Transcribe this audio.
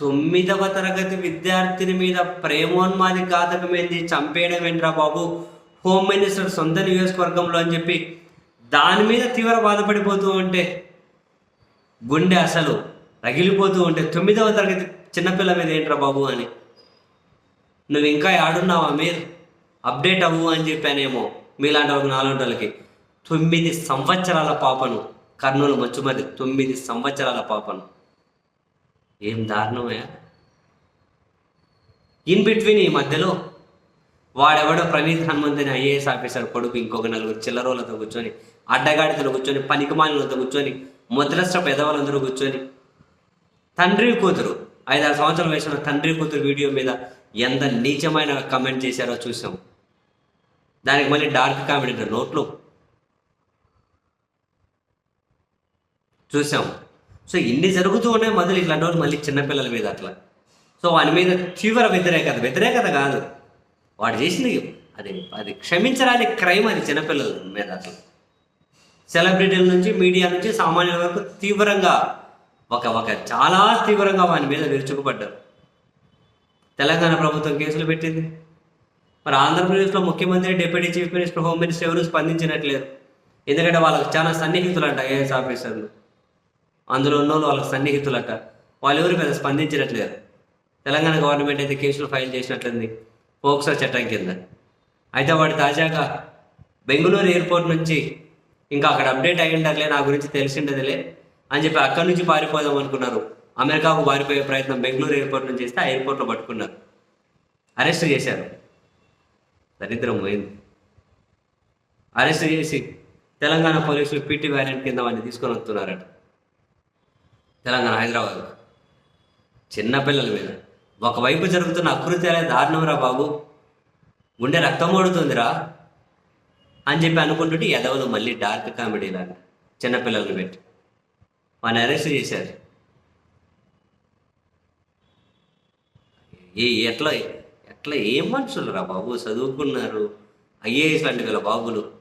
తొమ్మిదవ తరగతి విద్యార్థిని మీద ప్రేమోన్మాది ఘాతకం ఏంది చంపేయడం ఏంట్రా బాబు? హోమ్ మినిస్టర్ సొంత నియోజకవర్గంలో అని చెప్పి దాని మీద తీవ్ర బాధపడిపోతూ ఉంటే గుండె అసలు రగిలిపోతూ ఉంటే తొమ్మిదవ తరగతి చిన్నపిల్ల మీద ఏంట్రా బాబు అని. నువ్వు ఇంకా ఆడున్నావా మీరు అప్డేట్ అవ్వు అని చెప్పానేమో మీలాంటి వాళ్ళకి నాలుగు వాళ్ళకి తొమ్మిది సంవత్సరాల పాపను కర్నూలు మచ్చుమది తొమ్మిది సంవత్సరాల పాపను. ఏం దారుణమయ్యా ఇన్ బిట్వీన్ ఈ మధ్యలో వాడెవడో ప్రణీత్ హనుమంత్ అని ఐఏఎస్ ఆఫీసర్ కొడుకు ఇంకొక నలుగురు చిల్లరోలతో కూర్చొని అడ్డగాడితో కూర్చొని పనికిమాలినలతో కూర్చొని ముద్రష్ట పెదవులందరూ కూర్చొని తండ్రి కూతురు ఐదారు సంవత్సరాల వయసులో తండ్రి కూతురు వీడియో మీద ఎంత నీచమైన కమెంట్ చేశారో చూసాం. దానికి మళ్ళీ డార్క్ కామెడీ నోట్లు. చూసాం. సో ఇన్ని జరుగుతూ ఉన్నాయి మొదలు ఇట్లాంటి వాళ్ళు మళ్ళీ చిన్నపిల్లల మీద అట్లా. సో వాని మీద తీవ్ర వ్యతిరేకత. వ్యతిరేకత కాదు. వాడు చేసింది అది అది క్షమించరాని క్రైమ్ అది చిన్నపిల్లల మీద అసలు. సెలబ్రిటీల నుంచి మీడియా నుంచి సామాన్యుల వరకు తీవ్రంగా ఒక ఒక చాలా తీవ్రంగా వాని మీద విరుచుకుపడ్డారు. తెలంగాణ ప్రభుత్వం కేసులు పెట్టింది. మరి ఆంధ్రప్రదేశ్లో ముఖ్యమంత్రి deputy chief minister home minister ఎవరు స్పందించినట్లేరు ఎందుకంటే వాళ్ళకి చాలా సన్నిహితులు అంట ఐఏఎస్ ఆఫీసర్లు. అందులో ఉన్న వాళ్ళు వాళ్ళకి సన్నిహితులట వాళ్ళు ఎవరు పెద్ద స్పందించినట్లేరు తెలంగాణ గవర్నమెంట్ అయితే కేసులు ఫైల్ చేసినట్లుంది. పోక్సో చట్టం కింద. అయితే వాడు తాజాగా బెంగళూరు ఎయిర్పోర్ట్ నుంచి ఇంకా అక్కడ అప్డేట్ అయ్యి ఉండదులే నా గురించి తెలిసిండదులే అని చెప్పి అక్కడి నుంచి పారిపోదాం అనుకున్నారు. అమెరికాకు పారిపోయే ప్రయత్నం బెంగళూరు ఎయిర్పోర్ట్ నుంచి చేస్తే ఆ ఎయిర్పోర్ట్లో పట్టుకున్నారు. అరెస్ట్ చేశారు. దరిద్రం పోయింది. అరెస్ట్ చేసి తెలంగాణ పోలీసులు పీటీ వ్యారెంట్ కింద వాడిని తీసుకొని వస్తున్నారట. తెలంగాణ హైదరాబాద్. చిన్నపిల్లల మీద. ఒకవైపు జరుగుతున్న అకృత్యాలే దారుణంరా బాబు. గుండె రక్తం ఓడుతుందిరా అని చెప్పి అనుకుంటుంటే ఎదవదు మళ్ళీ డార్క్ కామెడీ లాగా చిన్నపిల్లల్ని పెట్టి. వాడిని అరెస్ట్ చేశారు. ఏ ఎట్లా ఎట్లా ఏం మనుషులు రా బాబు? చదువుకున్నారు. ఐఏఎస్ లాంటి వీళ్ళ బాబులు.